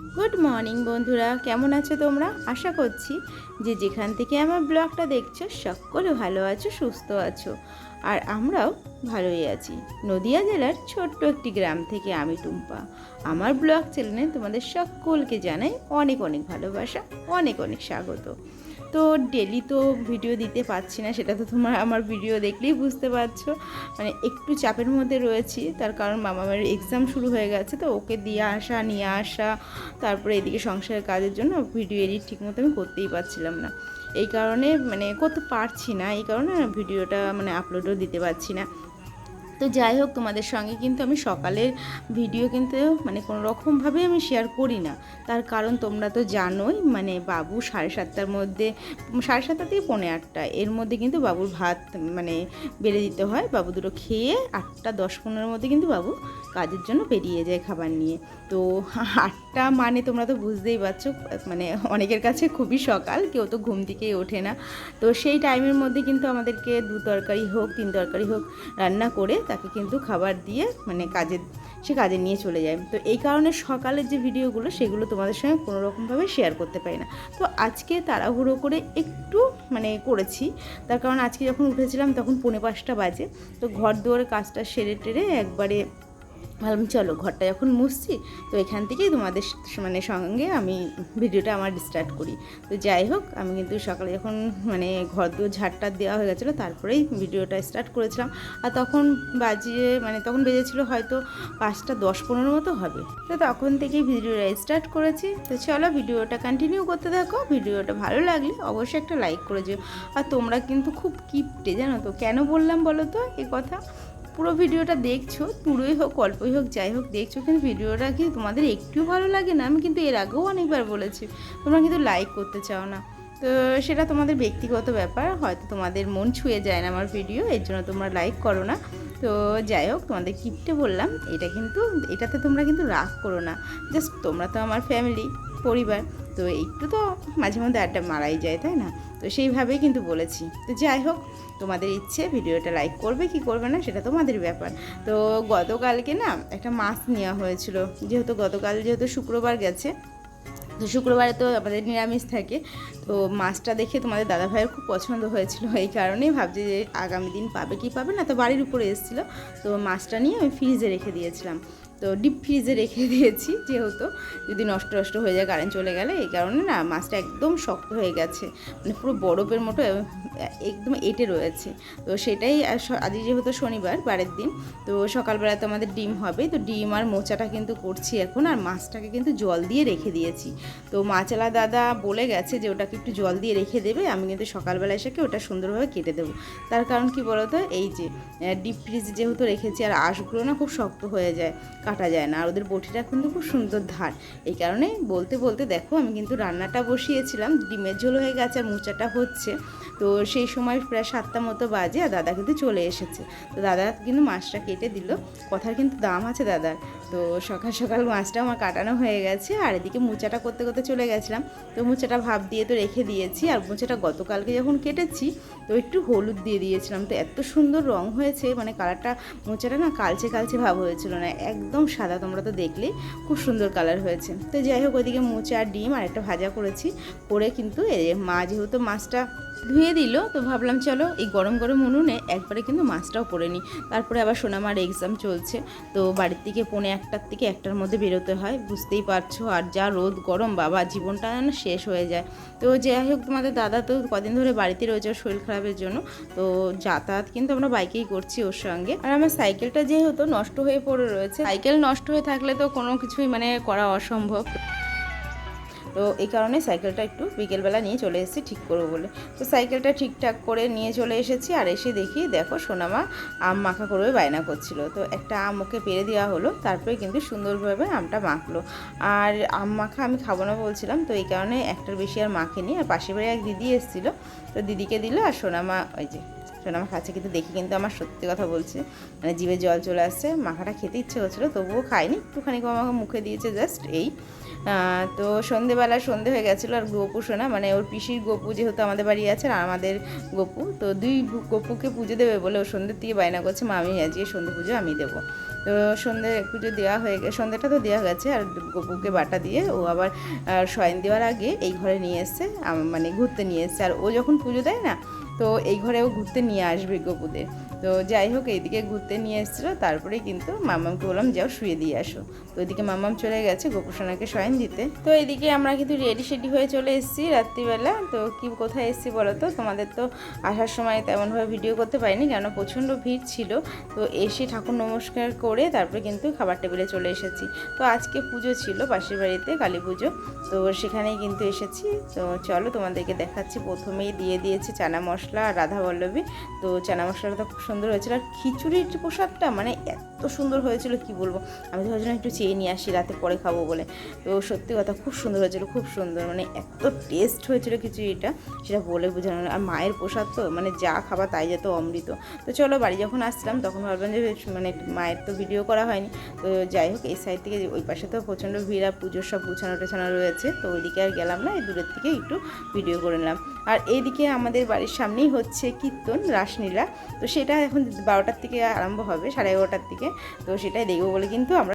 Good morning বন্ধুরা। কেমন আছো তোমরা? আশা করছি যে যেখান থেকে আমার ব্লগটা দেখছ, সকলে ভালো আছো, সুস্থ আছো। আর আমরাও ভালোই আছি। নদিয়া জেলার ছোট্ট একটি গ্রাম থেকে আমি টুম্পা। আমার ব্লগ চ্যানেলে তোমাদের সকলকে জানাই অনেক অনেক ভালোবাসা, অনেক অনেক স্বাগত। তো ডেলি তো ভিডিও দিতে পারছি না, সেটা তো তোমার আমার ভিডিও দেখলেই বুঝতে পারছ। মানে একটু চাপের মধ্যে রয়েছি, তার কারণ মামামের এক্সাম শুরু হয়ে গেছে, তো ওকে দিয়ে আসা, নিয়ে আসা, তারপরে এদিকে সংসারের কাজের জন্য ভিডিও এডিট ঠিকমতো আমি করতেই পারছিলাম না। এই কারণে মানে করতে পারছি না, এই কারণে ভিডিওটা মানে আপলোডও দিতে পারছি না। তো যাই হোক, তোমাদের সঙ্গে কিন্তু আমি সকালের ভিডিও কিন্তু মানে কোনো রকমভাবে আমি শেয়ার করি না। তার কারণ তোমরা তো জানোই মানে বাবু সাড়ে সাতটার মধ্যে, সাড়ে সাতটা থেকে পৌনে আটটা, এর মধ্যে কিন্তু বাবুর ভাত মানে বেড়ে দিতে হয়। বাবু দুটো খেয়ে আটটা দশ পনেরোর মধ্যে কিন্তু বাবু কাজের জন্য বেরিয়ে যায় খাবার নিয়ে। তো আটটা মানে তোমরা তো বুঝতেই পারছ মানে অনেকের কাছে খুবই সকাল, কেউ তো ঘুম থেকেই ওঠে না। তো সেই টাইমের মধ্যে কিন্তু আমাদেরকে দু তরকারি হোক, তিন তরকারি হোক রান্না করে তাকে কিন্তু খাবার দিয়ে মানে কাজে, সে কাজে নিয়ে চলে যায়। তো এই কারণে সকালের যে ভিডিওগুলো, সেগুলো তোমাদের সঙ্গে কোনো রকমভাবে শেয়ার করতে পারি না। তো আজকে তাড়াহুড়ো করে একটু মানে করেছি। তার কারণ আজকে যখন উঠেছিলাম, তখন পৌনে পাঁচটা বাজে। তো ঘর দুয়ারে কাজটা সেরে টেরে একবারে ভাবলাম, চলো ঘরটা যখন মুছছি, তো এখান থেকেই তোমাদের মানে সঙ্গে আমি ভিডিওটা আমার স্টার্ট করি। তো যাই হোক, আমি কিন্তু সকালে যখন মানে ঘর দুয়ার ঝাড়টা দেওয়া হয়ে গেছিল, তারপরেই ভিডিওটা স্টার্ট করেছিলাম। আর তখন বাজিয়ে মানে তখন বেজেছিলো হয়তো পাঁচটা দশ পনেরো মতো হবে। তো তখন থেকেই ভিডিওটা স্টার্ট করেছি। তো চলো ভিডিওটা কন্টিনিউ করতে থাকো। ভিডিওটা ভালো লাগলে অবশ্যই একটা লাইক করে যেও। আর তোমরা কিন্তু খুব কিপটে জানো তো? কেন বললাম বলো তো এ কথা? পুরো ভিডিওটা দেখছ, পুরোই হোক, অল্পই হোক, যাই হোক, দেখছ, কিন্তু ভিডিওটা কি তোমাদের একটু ভালো লাগে না? আমি কিন্তু এর আগেও অনেকবার বলেছি, তোমরা কিন্তু লাইক করতে চাও না। তো সেটা তোমাদের ব্যক্তিগত ব্যাপার, হয়তো তোমাদের মন ছুঁয়ে যায় না আমার ভিডিও এর জন্য তোমরা লাইক করো না। তো যাই হোক, তোমাদের কিপটে বললাম, এটা কিন্তু, এটাতে তোমরা কিন্তু রাগ করো না। জাস্ট তোমরা তো আমার ফ্যামিলি পরিবার, তো একটু তো মাঝে মধ্যে আড্ডা মারাই যায়, তাই না? তো সেইভাবেই কিন্তু বলেছি। তো যাই হোক, তোমাদের ইচ্ছে ভিডিওটা লাইক করবে কি করবে না, সেটা তোমাদের ব্যাপার। তো গতকালকে না একটা মাছ নেওয়া হয়েছিল। যেহেতু গতকাল যেহেতু শুক্রবার গেছে তো শুক্রবারে তো আমাদের নিরামিষ থাকে। তো মাছটা দেখে তোমাদের দাদা ভাইয়ের খুব পছন্দ হয়েছিল। এই কারণেই ভাবছি যে আগামী দিন পাবে কি পাবে না? তো বাড়ির উপরে এসেছিল। তো মাছটা নিয়ে আমি ফ্রিজে রেখে দিয়েছিলাম। তো ডিপ ফ্রিজে রেখে দিয়েছি যেহেতু। যদি নষ্ট নষ্ট হয়ে যায় কারেন্ট চলে গেলে, এই কারণে না মাছটা একদম শক্ত হয়ে গেছে। মানে পুরো বরফের মতো একদম এঁটে রয়েছে। তো সেটাই আজ যেহেতু শনিবার, বারের দিন, তো সকালবেলা তো আমাদের ডিম হবে। তো ডিম আর মোচাটা কিন্তু করছি এখন, আর মাছটাকে কিন্তু জল দিয়ে রেখে দিয়েছি। তো মাছালা দাদা বলে গেছে যে ওটাকে একটু জল দিয়ে রেখে দেবে, আমি কিন্তু সকালবেলা এসে ওটা সুন্দরভাবে কেটে দেবো। তার কারণ কি বলতো, এই যে ডিপ ফ্রিজ যেহেতু রেখেছি, আর আঁশগুলো না খুব শক্ত হয়ে যায়, কাটা যায় না, আর ওদের বটিটা কিন্তু খুব সুন্দর ধার। এই কারণে বলতে বলতে দেখো, আমি কিন্তু রান্নাটা বসিয়েছিলাম, ডিমের ঝোল হয়ে গেছে আর মোচাটা হচ্ছে। তো সেই সময় প্রায় সাতটা মতো বাজে আর দাদা কিন্তু চলে এসেছে। তো দাদা কিন্তু মাছটা কেটে দিল। কথার কিন্তু দাম আছে দাদার। তো সকাল সকাল মাছটা আমার কাটানো হয়ে গেছে, আর এদিকে মোচাটা করতে করতে চলে গেছিলাম। তো মোচাটা ভাব দিয়ে তো রেখে দিয়েছি, আর মোচাটা গতকালকে যখন কেটেছি, তো একটু হলুদ দিয়ে দিয়েছিলাম। তো এত সুন্দর রং হয়েছে মানে কালারটা মোচাটা না কালচে কালচে ভাব হয়েছিল না, একদম সাদা তোমরা তো দেখলেই খুব সুন্দর কালার হয়েছে। তো যাই হোক, ওইদিকে মোচা, ডিম আর একটা ভাজা করেছি, করে কিন্তু মা যেহেতু মাছটা ধুয়ে দিল, তো ভাবলাম চলো এই গরম গরম উনুনে একবারে কিন্তু মাছটাও করে নিই। তারপরে আবার সোনামার এক্সাম চলছে, তো বাড়ির থেকে পৌনে একটার থেকে একটার মধ্যে বেরোতে হয়, বুঝতেই পারছ। আর যা রোদ, গরম, বাবা, জীবনটা যেন শেষ হয়ে যায়। তো যাই হোক, তোমাদের দাদা তো কদিন ধরে বাড়িতে রয়েছে ওর শরীর খারাপের জন্য। তো যাতায়াত কিন্তু আমরা বাইকেই করছি ওর সঙ্গে। আর আমার সাইকেলটা যেহেতু নষ্ট হয়ে পড়ে রয়েছে, সাইকেল নষ্ট হয়ে থাকলে তো কোনো কিছুই মানে করা অসম্ভব। তো এই কারণে সাইকেলটা একটু বিকেলবেলা নিয়ে চলে এসেছি ঠিক করব বলে। তো সাইকেলটা ঠিকঠাক করে নিয়ে চলে এসেছি আর এসে দেখি, দেখো সোনামা আম মাখা করবে, বায়না করছিল। তো একটা আম ওকে পেরে দেওয়া হলো, তারপরে কিন্তু সুন্দরভাবে আমটা মাখলো। আর আম মাখা আমি খাব না বলছিলাম, তো এই কারণে একটার বেশি আর মাখিনি। আর পাশের বাড়ি এক দিদি এসেছিল, তো দিদিকে দিল আর সোনামা ওই যে সোনামা খাচ্ছে কিন্তু দেখি কিন্তু আমার সত্যি কথা বলছে। মানে জিভে জল চলে আসছে, মাখাটা খেতে ইচ্ছে হচ্ছিল তবুও খাইনি, একটুখানি আমাকে মুখে দিয়েছে জাস্ট এই। তো সন্ধেবেলা সন্ধে হয়ে গেছিল আর গোপু শোনা মানে ওর পিসির গোপু যেহেতু আমাদের বাড়ি আছে আর আমাদের গোপু, তো দুই গোপুকে পুজো দেবে বলে ও সন্ধ্যের দিয়ে বায়না করছে, মা, আমি আজকে সন্ধে পুজো আমি দেবো। তো সন্ধে পুজো দেওয়া হয়ে গেছে সন্ধ্যেটা তো দেওয়া গেছে আর গোপুকে বাটা দিয়ে ও আবার শয়ন দেওয়ার আগে এই ঘরে নিয়ে এসছে মানে ঘুরতে নিয়ে এসছে। আর ও যখন পুজো দেয় না তো এই ঘরেও ঘুরতে নিয়ে আসবে গোপুদের। তো যাই হোক, এইদিকে ঘুরতে নিয়ে এসেছিল, তারপরে কিন্তু মামামকে বললাম, যাও শুয়ে দিয়ে আসো। তো ওইদিকে মামাম চলে গেছে গোপুসোনাকে শয়ন দিতে। তো এইদিকে আমরা কিন্তু রেডি সেডি হয়ে চলে এসেছি রাত্রিবেলা। তো কি, কোথায় এসেছি বলো তো? তোমাদের তো আসার সময় তেমনভাবে ভিডিও করতে পারিনি কেন প্রচণ্ড ভিড় ছিল। তো এসে ঠাকুর নমস্কার করে তারপরে কিন্তু খাবার টেবিলে চলে এসেছি। তো আজকে পুজো ছিল পাশের বাড়িতে, কালী পুজো। তো সেখানেই কিন্তু এসেছি। তো চলো তোমাদেরকে দেখাচ্ছি। প্রথমেই দিয়ে দিয়েছি চানা মশলা আর রাধা বল্লভী। তো চানা মশলাটা তো খুব সুন্দর হয়েছিল। আর খিচুড়ির প্রসাদটা মানে এত সুন্দর হয়েছিল, কি বলব? আমি তো ভাবছিলাম একটু চেয়ে নিয়ে আসি, রাতে পরে খাব বলে। তো সত্যি কথা, খুব সুন্দর হয়েছিল, খুব সুন্দর। মানে এত টেস্ট হয়েছিল খিচুড়িটা, সেটা বলে বোঝানো আর মায়ের প্রসাদ তো মানে যা খাবার তাই যেত অমৃত। তো চলো, বাড়ি যখন আসলাম তখন ভাবলাম যে মানে মায়ের তো ভিডিও করা হয়নি। তো যাই হোক, এই সাইড থেকে ওই পাশে তো প্রচণ্ড ভিড়, আর পুজোর সব গুছানো টোছানো রয়েছে। তো ওইদিকে আর গেলাম না, এই দূরের থেকে একটু ভিডিও করে নিলাম। আর এইদিকে আমাদের বাড়ির সামনেই হচ্ছে কীর্তন, রাসলীলা। তো সেটা এখন বারোটার থেকে আরম্ভ হবে সাড়ে এগারোটার থেকে তো সেটাই দেখব বলে কিন্তু আমরা